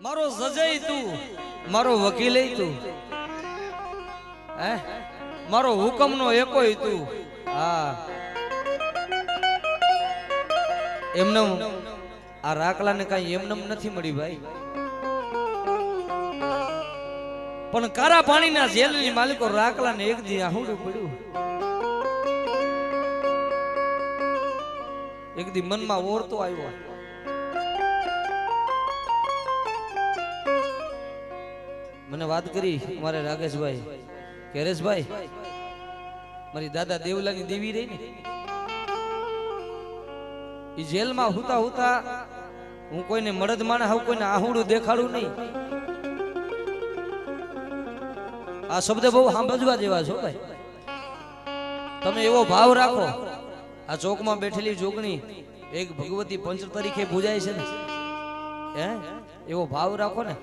મારો જજય તું, મારો વકીલ તું. હે? મારો હુકમનો એકોય તું. હા. એમને આ રાખલાને કાંઈ એમનેમ નથી મળી ભાઈ. પણ કારા પાણીના જેલની માલિકો રાખલાને એક દી આહુડું પડ્યું. એક દી મનમાં ઓરતો આવ્યો. મને વાત કરી મારે રાકેશભાઈ કેરેશભાઈ, મારી દાદા દેવલાની દેવી રહી ને? એ જેલમાં હુતા હુતા હું કોઈને મળદ માણે હું કોઈને આહુડું દેખાડું નહીં. આ શબ્દ બહુ સાંભળવા જેવા છો ભાઈ. તમે એવો ભાવ રાખો. આ ચોકમાં બેઠેલી જોગણી એક ભગવતી પંચ તરીકે પૂજાય છે ને? એવો ભાવ રાખો ને?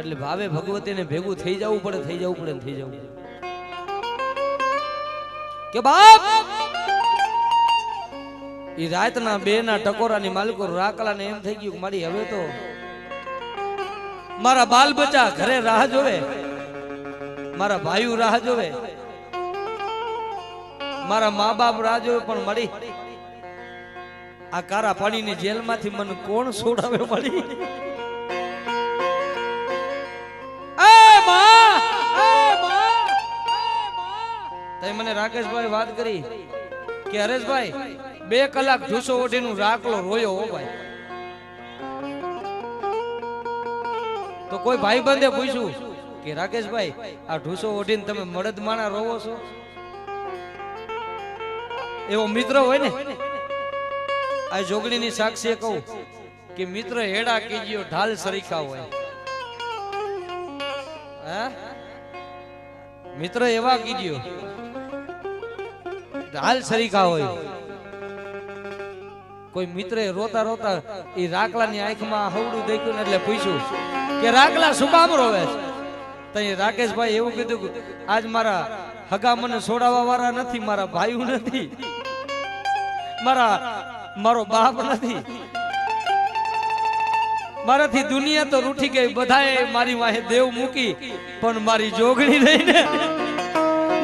એટલે ભાવે ભગવતીને ભેગું થઈ જવું પડે, થઈ જવું પડે થઈ જવું કે બાપ એ રાતના બે ના ટકોરાની માલિકો રાખલાને એમ થઈ ગયું મારી હવે તો મારા બાલ બચ્ચા ઘરે રાહ જોવે, મારા ભાઈઓ રાહ જોવે, મારા મા બાપ રાહ જોવે, પણ મળી આ કારા પાણીની જેલમાંથી મને કોણ છોડાવે મળી મને રાકેશભાઈ વાત કરી કે, હરેશભાઈ, બે કલાક ઢૂસો ઓઢીનું રાખલો, રોયો ભાઈ. તો કોઈ ભાઈ બંધે પૂછ્યું કે, રાકેશભાઈ, આ ઢૂસો ઓઢીને તમે મળદ માણા રોવો છો? એવો મિત્ર હોય ને, આ જોગણીની સાક્ષીએ કહું કે, મિત્ર હેડા કીજીઓ ઢાલ સરીખા હોય. મિત્ર એવા કીજીઓ ઢાલ સરીખા હોય. કોઈ મિત્રે રોતા રોતા એ રાખલાની આંખમાં હવડું દેખ્યું એટલે પૂછ્યું કે રાખલા શું કામ રોવે છે? રાકેશભાઈ એવું કીધું આજ મારા હગા મને છોડાવવા વાળા નથી, મારા ભાઈઓ નથી, મારા, મારો બાપ નથી. મારાથી દુનિયા તો રૂઠી ગઈ, બધાએ મારી વાહે દેવ મૂકી, પણ મારી જોગણી રહીને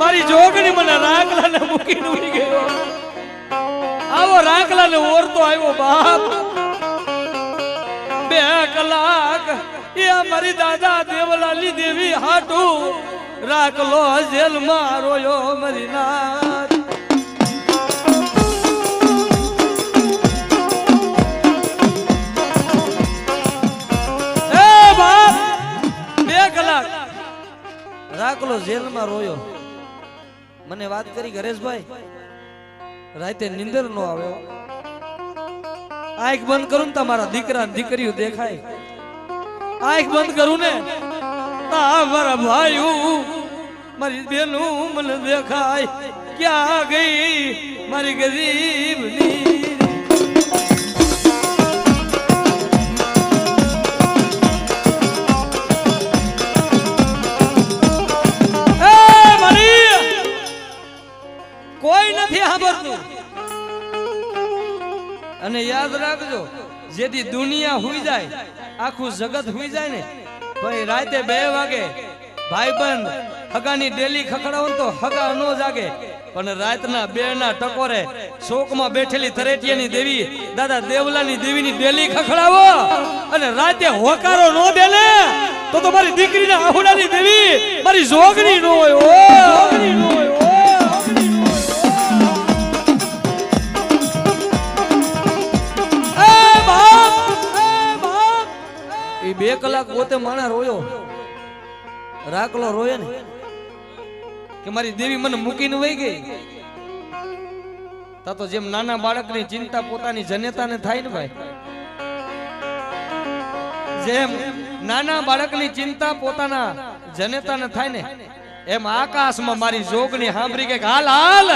મારી જોગણી મને રાખલાને મૂકી ઉડી ગયો. આવો રાખલાને ઓરતો આવ્યો બાપ. બે કલાક એ મારી દાદા દેવલાલી દેવી હાટું રાખલો જેલમાં રોયો મરી નાથ રાખલો જેલમાં રોયો. મને વાત કરી ગરેશભાઈ રાતે નિંદર નો આવ્યો આંખ બંધ કરું તમારા દીકરા દીકરીઓ દેખાય. આંખ બંધ કરું ને મારા ભાઈઓ, મારી બેનું મને દેખાય. ક્યાં ગઈ મારી ગરીબની? કોઈ નથી સાંભળતું. અને યાદ રાખજો, જેથી દુનિયા હુઈ જાય, આખું જગત હુઈ જાય ને ભાઈ રાતે બે વાગે ભાઈબંધ હગાની ડેલી ખખડાવો તો હગા નો જાગે, પણ રાતના બે ના ટકોરે શોકમાં બેઠેલી તરેટિયાની દેવી, દાદા દેવલાની દેવીની ડેલી ખખડાવો, અને રાતે હોકારો નો દે ને તો તો મારી દીકરીના આહુડાની દેવી મારી જોગણી નો હોય કલાક પોતે માણા રોયો. રાખલો રોયો ને. કે મારી દેવી મને મૂકીને વહી ગઈ. તા તો જેમ નાના બાળકની ચિંતા પોતાની જનેતાને થાય ને ભાઈ. જેમ નાના બાળકની ચિંતા પોતાના જનેતાને થાય ને, એમ આકાશમાં મારી જોગણી સાંભળી ગઈ હાલ હાલ.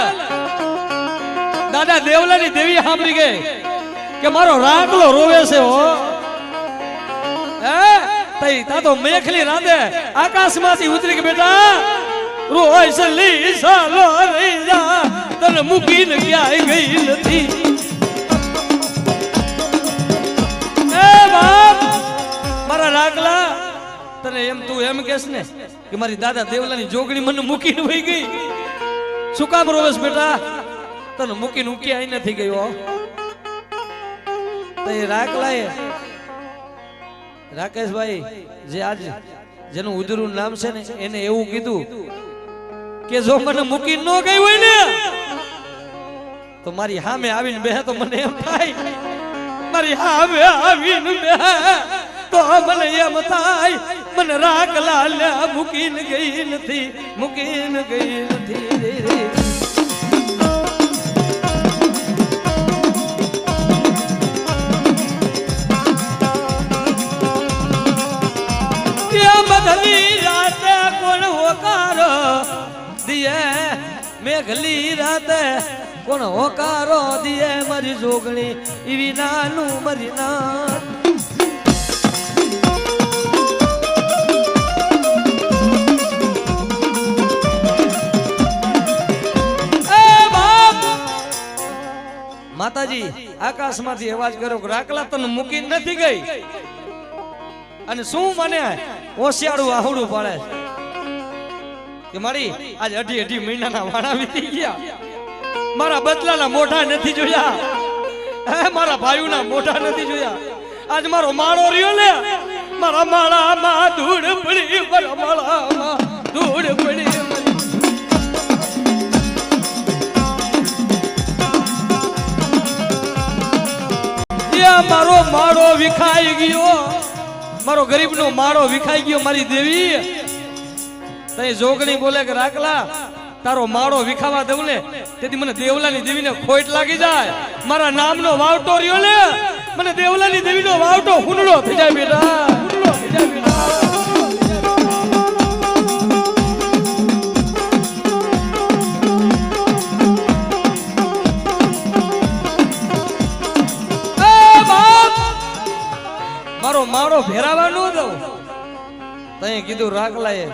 દાદા દેવલાની દેવી સાંભળી ગઈ કે મારો રાખલો રોવે છે હો. હે? તઈ તા તો મેખલી રાંધે. આકાશમાંથી ઉતરી કે બેટા રોય સલી જા, તને મૂકીને ક્યાંય ગઈ નથી. એ બાપ, મારા લાગલા તને એમ તું એમ કેસ ને કે મારી દાદા દેવલાની જોગણી મને મૂકીને વહી ગઈ. શું કામ રોવેશ બેટા? તને મૂકીને ઉકી આઈ નથી ગયો. તે રાખલાએ રાકેશભાઈ, જે આજ જેનું ઉજરું નામ છે ને, એને એવું કીધું કે જો મને મૂકી ન ગઈ હોય ને, તો મારી સામે આવીને બે તો મને એમ થાય. મારી સામે આવીને બે તો મને એમ થાય. મને રાગ લાલ મૂકીને ગઈ નથી, મૂકીને ગઈ નથી. દિયે મેઘલી રાતે કોણ હોકારો દિયે મારી જોગણી એવી નાનું મારી ના એ બાપ! માતાજી, આકાશમાંથી અવાજ કર્યો રાખલા તને મૂકી નથી ગઈ અને શું મને હોશિયાળું આહુડું પાડે? કે મારી, આજ અઢી અઢી મહિનાના વાણા વીતી ગયા. મારા બદલાના મોઢા નથી જોયા. હે, મારા ભાઈઓના મોઢા નથી જોયા. આજ મારો માળો રહ્યો ને મારા માળામાં ધૂળ પડી, મારા માળામાં ધૂળ પડી. મારો માળો વિખાઈ ગયો. મારો ગરીબનો માળો વિખાઈ ગયો, મારી દેવી. તઈ જોગણી બોલે કે રાખલા, તારો માળો વિખાવા દઉં ને તેથી મને દેવલાની દેવીને ખોટ લાગી જાય. મારા નામનો વાવટો રહ્યો ને મને દેવલાની દેવીનો વાવટો હુંડો થઈ જાય બેટા. થઈ જાય બેટા. મારો માળો ભેરાવાનો ન દઉં. તઈ કીધું રાખલાએ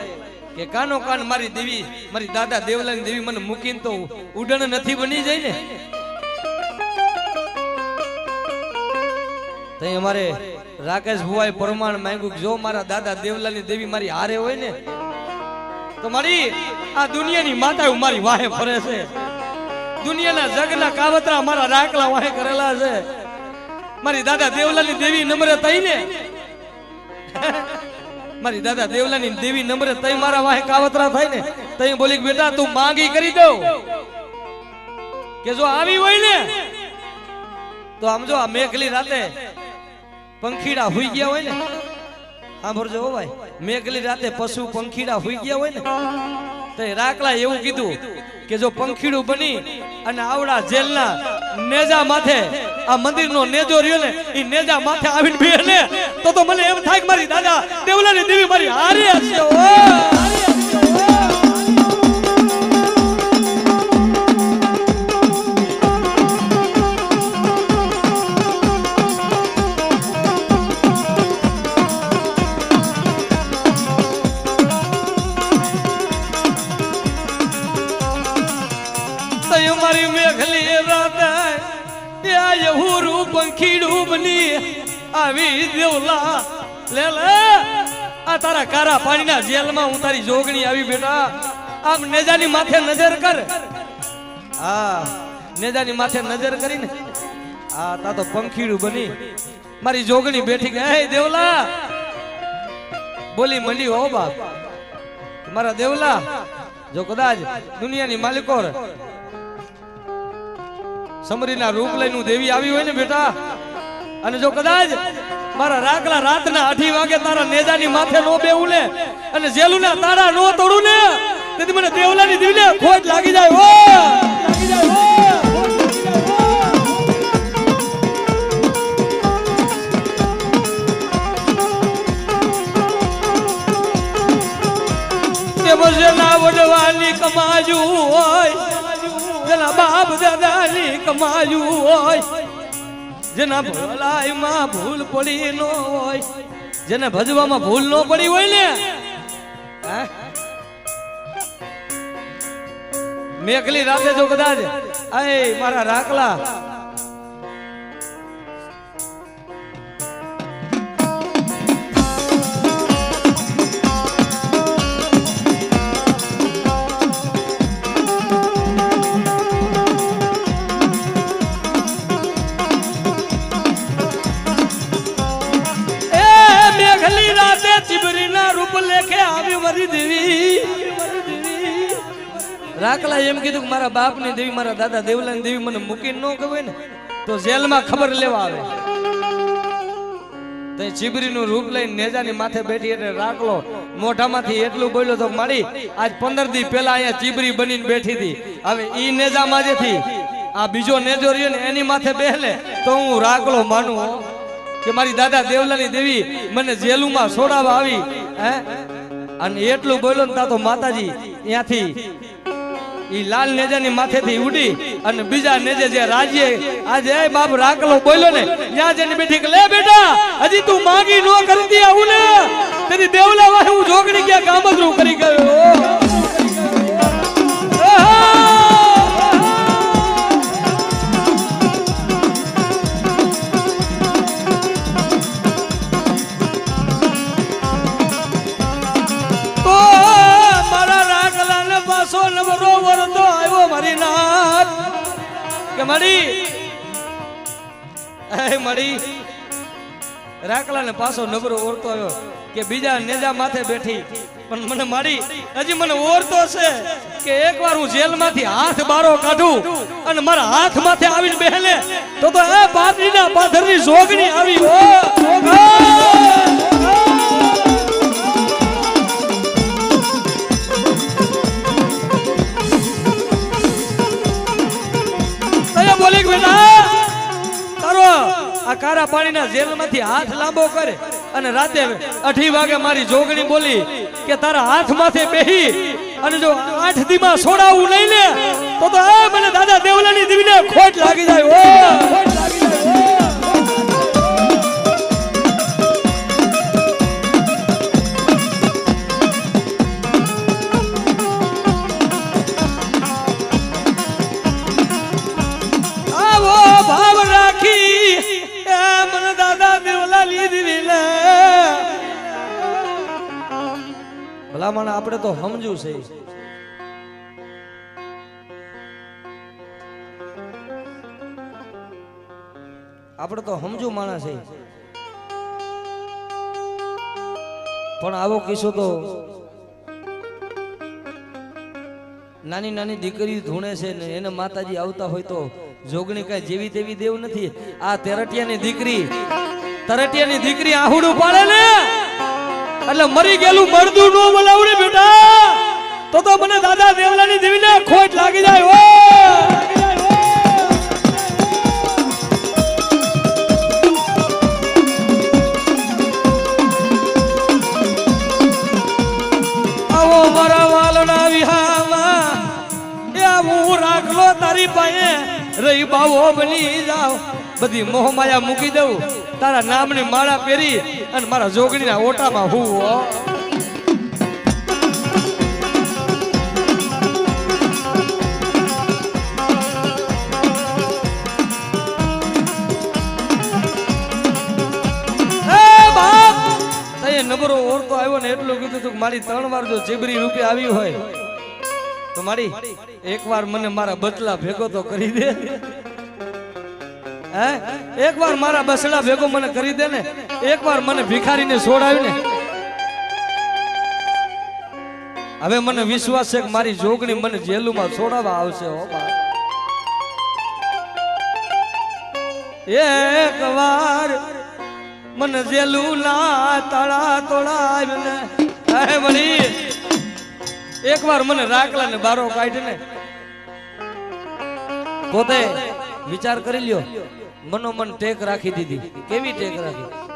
કે કાનો કાન મારી દેવી, મારી દાદા દેવલાની દેવી મને મૂકીને તો ઉડણ નથી બની જાય ને? તઈ અમારે રાકેશ ભુવાએ પ્રમાણ માંગ્યું જો મારા દાદા દેવલાની દેવી મારી હારે હોય ને, તો મારી આ દુનિયાની માતા મારી વાહે ફરે છે. દુનિયાના જગના કાવતરા મારા રાખલા વાહે કરેલા છે. મારી દાદા દેવલાની દેવી નમ્ર થઈ ને? મારી દાદા દેવલાની દેવી નમ્ર તઈ મારા વાહે કાવતરા થાય ને, તઈ બોલી બેટા, તું માંગી કરી દઉં. કે જો આવી હોય ને, તો આમ જો આ મેઘલી રાતે પંખીડા હુઈ ગયા હોય ને, સાંભળજો ભાઈ, મેઘલી રાતે પશુ પંખીડા હુઈ ગયા હોય ને તો રાખલા એવું કીધું કે જો પંખીડું બની અને આવડા જેલના નેજા માથે આ મંદિરનો નેજો રહ્યો ને એ નેજા માથે આવીને બે ને, તો તો મને એમ થાય કે મારી દાદા દેવલાની દેવી મારી હારી હશે મારી જોગણી બેઠી ગઈ. દેવલા. બોલી મંડી હો, બાપ. મારા દેવલા, જો કદાચ દુનિયાની માલિકો સમરીના રૂપ લઈને નું દેવી આવી હોય ને બેટા અને જો કદાચ મારા રાખલા રાતના અઢી વાગે તારા નેજાની માથે નો બેવું ને અને જેલુના તારા નો તોડું ને તેથી મને દેવલાની દેવીને ખોટ લાગી જાય. ઓ લાગી જાય ઓ કમાયું હોય જેના બાપ દાદાની કમાયું હોય જેના ભલાઈમાં ભૂલ પડી ન હોય, જેને ભજવામાં ભૂલ ન પડી હોય ને મેકલી રાતે જો કદાચ અય મારા રાખલા મારી દેવી રાખલા એમ કીધું કે મારા બાપની દેવી, મારા દાદા દેવલાની દેવી મને મૂકીને ન ખબર ને, તો જેલમાં ખબર લેવા આવે. તે ચીબરીનું રૂપ લઈને નેજાની માથે બેઠી એટલે રાખલો મોઢામાંથી એટલું બોલ્યો તો મારી, આજ પંદર દી પહેલા અહીંયા ચીબરી બનીને બેઠી હતી. હવે ઈ નેજા માજેથી આ બીજો નેજો રહ્યો ને એની માથે બેહલે, તો હું રાખલો માનું કે મારી દાદા દેવલાની દેવી મને જેલુમાં છોડાવવા આવી, હે? અને એટલું બોલ્યો ને તા માતાજી, ત્યાંથી ઈ લાલ નેજાની માથેથી ઉડી અને બીજા નેજે જે રાજ્ય આજે બાપ રાખલો બોલ્યો ને, ત્યાં જઈને બેઠી લે બેટા, હજી તું માંગી નો કરતી આવું ને. તેની દેવલા વાહે હું જોગણી ક્યાં કામતરું કરી ગયો. કે મળી મળી રાખલાને પાછો નબરો ઓરતો આવ્યો કે બીજા નેજા માથે બેઠી. પણ મને મારી હજી મને ઓરતો છે કે એકવાર હું જેલમાંથી હાથ બારો કાઢું અને મારા હાથ માથે આવીને બેહલે, તો તો એ પાદરીના પાથરની જોગણી આવી, ઓ તને કારા પાણીના જેલમાંથી હાથ લાંબો કરે. અને રાતે અઢી વાગે મારી જોગણી બોલી કે તારા હાથ માથે બેહી અને જો આઠ દીમાં છોડાવું લઈ લે, તો તો એ મને દાદા દેવલાની દીવીને ખોટ લાગી જાય. ઓ ભલામણ આપણે તો સમજુ છે. આપણે તો સમજુ માણસ પણ આવો કિસ્સો તો નાની નાની દીકરી ધૂણે છે ને એને માતાજી આવતા હોય તો જોગણી કઈ જેવી તેવી દેવ નથી. આ તેરટિયાની દીકરી, તરટિયાની દીકરી આહુડું પાડે ને! એટલે મરી ગયેલું મરદું નો બોલાવડે બેટા. તો તો મને દાદા દેવલાની દેવીને ખોટ લાગી જાય, હો. આવો મારા વાલના વિહામાં એ હું રાખલો તારી પાસે. રહી બાવો બની જાવ બધી મોહમાયા મૂકી દઉં. તારા નામની માળા પહેરી અને મારા જોગણીના ઓટામાં હું, હો. એ બાપ! નબરો ઓરતો આવ્યો ને એટલું કીધું તું કે મારી ત્રણ વાર જો ચીબરી રૂપે આવી હોય, તો મારી એકવાર મને મારા બચલા ભેગો તો કરી દે. હે? એકવાર મારા બસડા ભેગો મને કરી દે ને એકવાર મને ભિખારીને છોડાવી ને હવે મને વિશ્વાસ છે કે મારી જોગણી મને જેલુમાં છોડાવવા આવશે, હો એક વાર મને જેલું ના તળા તોડાવીને, હે વળી એક વાર મને રાખલા ને બારો કાઢીને. પોતે વિચાર કરી લ્યો. મનોમન ટેક રાખી દીધી. કેવી ટેક રાખી?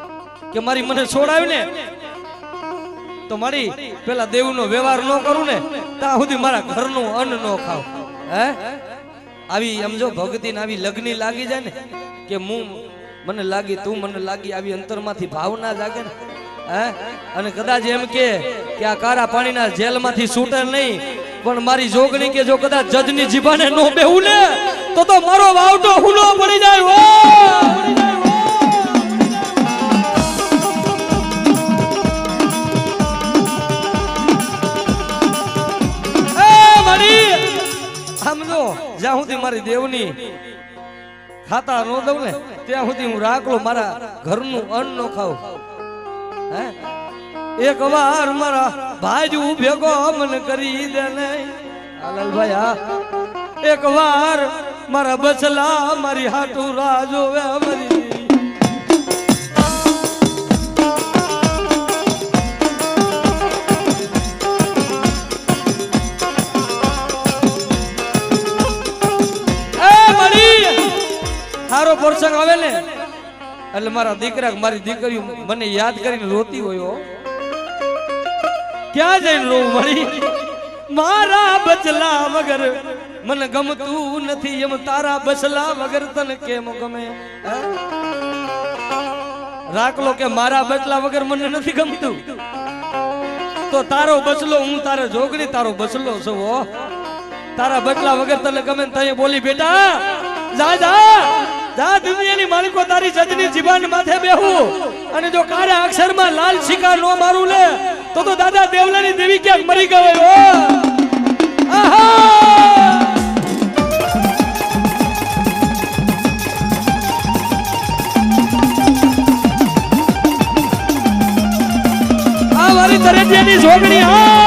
કે મારી મને છોડાવી ને, તો મારી પેલા દેવનો વ્યવહાર ન કરું ને, ત્યાં સુધી મારા ઘરનું અન્ન ન ખાવ હે? આવી સમજો ભક્તિ ને આવી લગ્ન લાગી જાય ને, કે હું, મને લાગી, તું મને લાગી આવી અંતરમાંથી ભાવના જાગે ને, હે? અને કદાચ એમ કે કે આ કારા પાણીના જેલમાંથી છૂટે નહીં, પણ મારી જોગણી કે જો કદાચ જજની જીભાને નો બેહું ને, તો તો મારો વાવટો હુલો પડી જાય સમજો જ્યાં સુધી મારી દેવની ખાતા ન દઉં ને, ત્યાં સુધી હું રાખલો મારા ઘરનું અન્ન નો ખાઉં. હે? એક વાર મારા ભાજુ ભેગો મને કરી દે ને. લાલભાઈ હા. એક વાર મારા બચલા મારી હાટુ રાહ જોવે, મારી પ્રસંગ આવે ને? એટલે મારા દીકરા મારી દીકરી મને યાદ કરીને રોતી હોય. ક્યાં જઈને રોવું મળી મારા બચલા વગર મને ગમતું નથી એમ તારા બચલા વગર તને કેમ ગમે? રાખલો કે મારા બચલા વગર મને નથી ગમતું. તો તારો બચલો, હું તારે જોગડી તારો બચલો છું તારા બચલા વગર તને ગમે તને બોલી બેટા, જા જા. જા માલિકો તારી સજની જીવાન માથે બેહું. અને જો કાળા અક્ષરમાં લાલ શિકાર નો મારું લે, તો તો દાદા દેવલાની દેવી ક્યાંક મરી ગયો આહા! મારી તરેટિયાની જોગણી હા!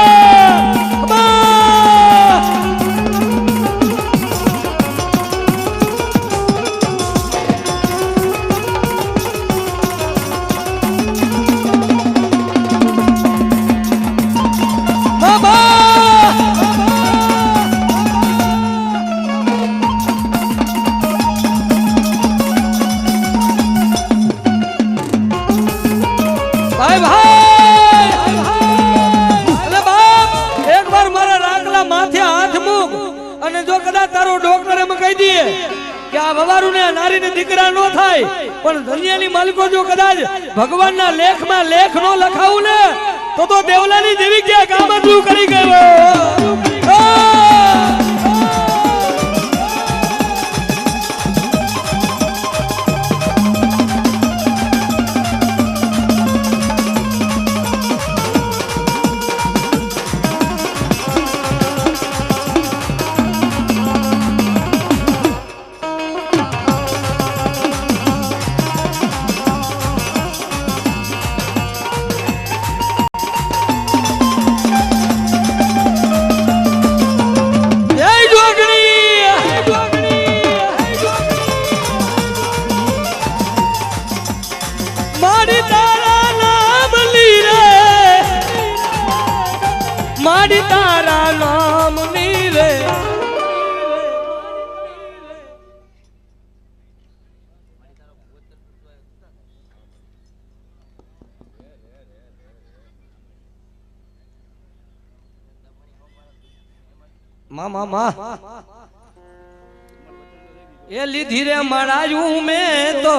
એ લીધી રે મરાયું મેં તો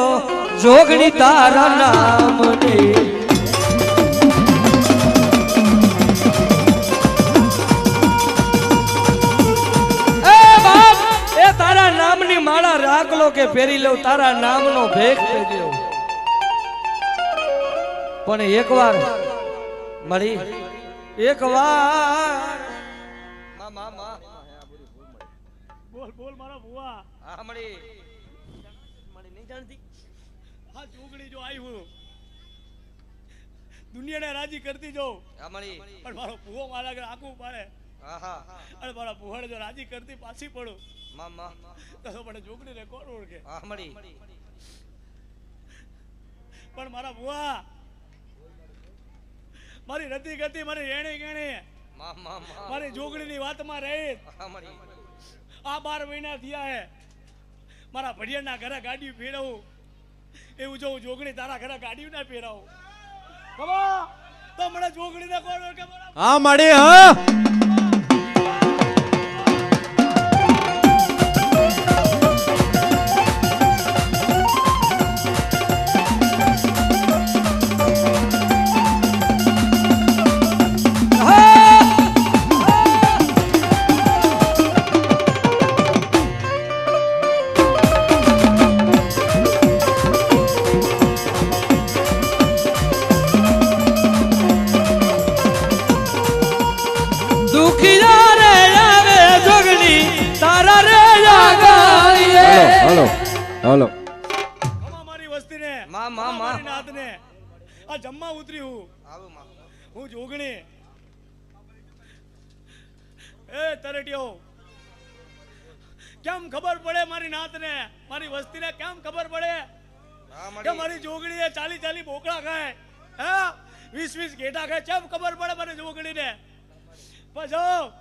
જોગણી તારા નામની. માળા રાખલો કે ફેરી લઉં, તારા નામનો ભેગ લઉં. પણ એકવાર, મળી, એકવાર બોલ બોલ મારા ભુવા. હા મળી. મળી નહીં જાણતી? હા ચોકડી જો આવી હું. દુનિયાને રાજી કરતી જો હા મળી. પણ મારો ભુવો મારા આગળ આખું પાડે. આહા અને મારા ભુવાને જો રાજી કરતી પાછી પડું. મામા તો મને ચોકડીને કોણ ઓળખે? હા મળી. પણ મારા ભુવા મારી રતી ગતિ મારી રેણી ગેણી મારી જોગડી જોગણીની વાતમાં રહી. આ બાર મહિના થયા હે. મારા ભડિયાના ઘરે ગાડી ફેરવું. એવું જો જોગણી તારા ઘરે ગાડી ના ફેરાવું. તો મને જોગણીને કોણ ઓળખે હા મળી હા. એ કેમ ખબર પડે મારી નાતને? મારી વસ્તીને કેમ ખબર પડે? કે મારી જોગણીએ ચાલી ચાલી બોકડા ખાય. હે? વીસ વીસ ઘેટા ખાય. કેમ ખબર પડે મને જોગણીને પછી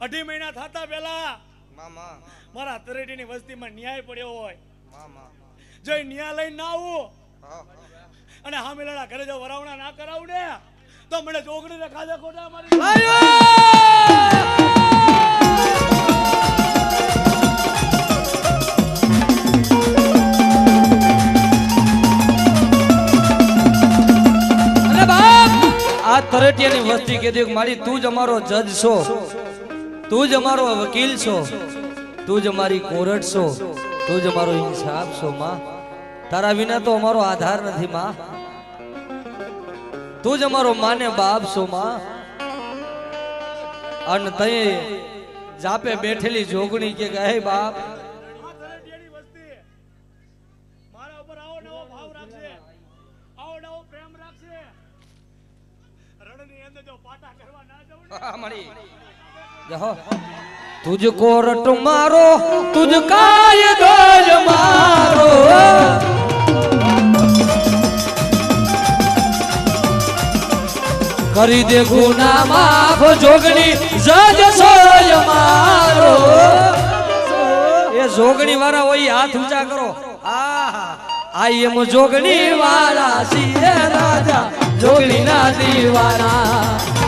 અઢી મહિના થતા પેલા મામા. મારા તરેટીની વસ્તીમાં ન્યાય પડ્યો હોય. મામા. જો ન્યાય લઈને ના આવું અને હા મિલાના ઘરે જો વરાવણા ના કરાવું ને તો મને જોગણીને ખાધા ખોટા મારી આ તરટિયાની વસ્તી કીધી કે મારી તું જ અમારો જજ છો. તું જ અમારો વકીલ છો. તું જ અમારી કોરટ છો. તું જ અમારો ઇન્સાફ છો, માં. તારા વિના તો અમારો આધાર નથી, માં. તું જ અમારો માને બાપ છો, માં. અને તઈ જાપે બેઠેલી જોગણી કે, હે બાપ જવું ને જહો. તુજકો રટ મારો કરી દે ગુના માફ, જોગણી જજ સોય મારો. એ જોગણી વાળા હોય, હાથ ઊંચા કરો. આ એમ જોગણી વાળા સિંહ રાજા જોગણી ના દીવાના.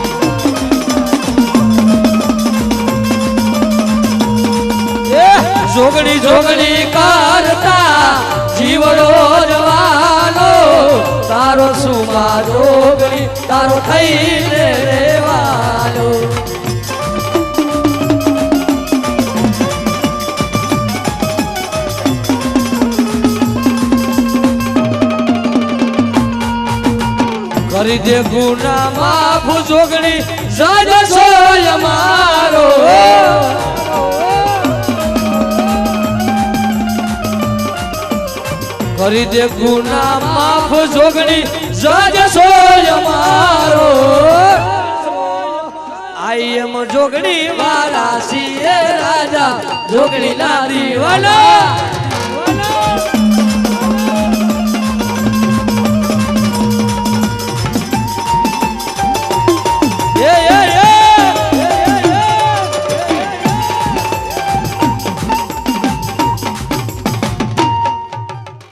એ જોગણી જોગણી કરતા જીવડો જવાનો તારો સુમા જોગણી, તારો થઈને રેવાનો કરી દે ગુના માફ જોગણી સોય મારો. કરી દે ગુના માફ જોગણી જજ સોય મારો. આઈ એમ જોગણી વાલા સીએ રાજા જોગણી ના દીવાના.